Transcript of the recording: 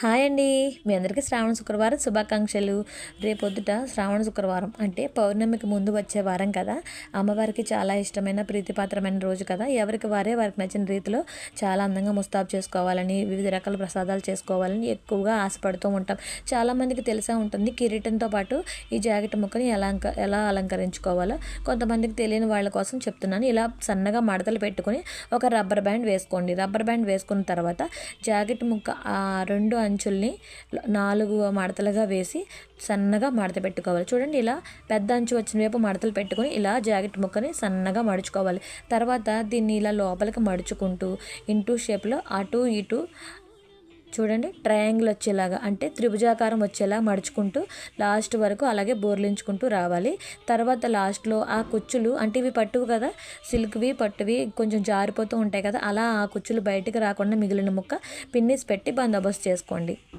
Hi అండి. మీ అందరికీ శ్రావణ శుక్రవారం శుభాకాంక్షలు. రేపొద్దుట శ్రావణ శుక్రవారం అంటే పౌర్ణమికి ముందు వచ్చే వారం కదా. అమ్మవారికి చాలా ఇష్టమైన ప్రీతిపాత్రమైన రోజు కదా. ఎవరికి వారే వారికి నచ్చిన రీతిలో చాలా అందంగా ముస్తాబు చేసుకోవాలని వివిధ రకాల ప్రసాదాలు చేసుకోవాలని ఎక్కువగా ఆశపడుతూ ఉంటాం. చాలామందికి తెలిసే ఉంటుంది కిరీటంతో పాటు ఈ జాకెట్ ముక్కని ఎలా ఎలా అలంకరించుకోవాలో. కొంతమందికి తెలియని వాళ్ళ కోసం చెప్తున్నాను. ఇలా సన్నగా మడతలు పెట్టుకొని ఒక రబ్బర్ బ్యాండ్ వేసుకోండి. రబ్బర్ బ్యాండ్ వేసుకున్న తర్వాత జాకెట్ ముక్క ఆ రెండు అంచుల్ని నాలుగు మడతలుగా వేసి సన్నగా మడత పెట్టుకోవాలి. చూడండి ఇలా పెద్ద అంచు వచ్చిన వైపు మడతలు పెట్టుకొని ఇలా జాకెట్ ముక్కని సన్నగా మడుచుకోవాలి. తర్వాత దీన్ని ఇలా లోపలికి మడుచుకుంటూ ఇంటూ షేప్లో అటు ఇటు చూడండి ట్రయాంగిల్ వచ్చేలాగా అంటే త్రిభుజాకారం వచ్చేలా మడుచుకుంటూ లాస్ట్ వరకు అలాగే బోర్లించుకుంటూ రావాలి. తర్వాత లాస్ట్లో ఆ కుచ్చులు అంటే ఇవి పట్టువు కదా సిల్క్వి పట్టువి కొంచెం జారిపోతూ ఉంటాయి కదా అలా ఆ కుచ్చులు బయటకు రాకుండా మిగిలిన ముక్క పిన్నిస్ పెట్టి బందోబస్తు చేసుకోండి.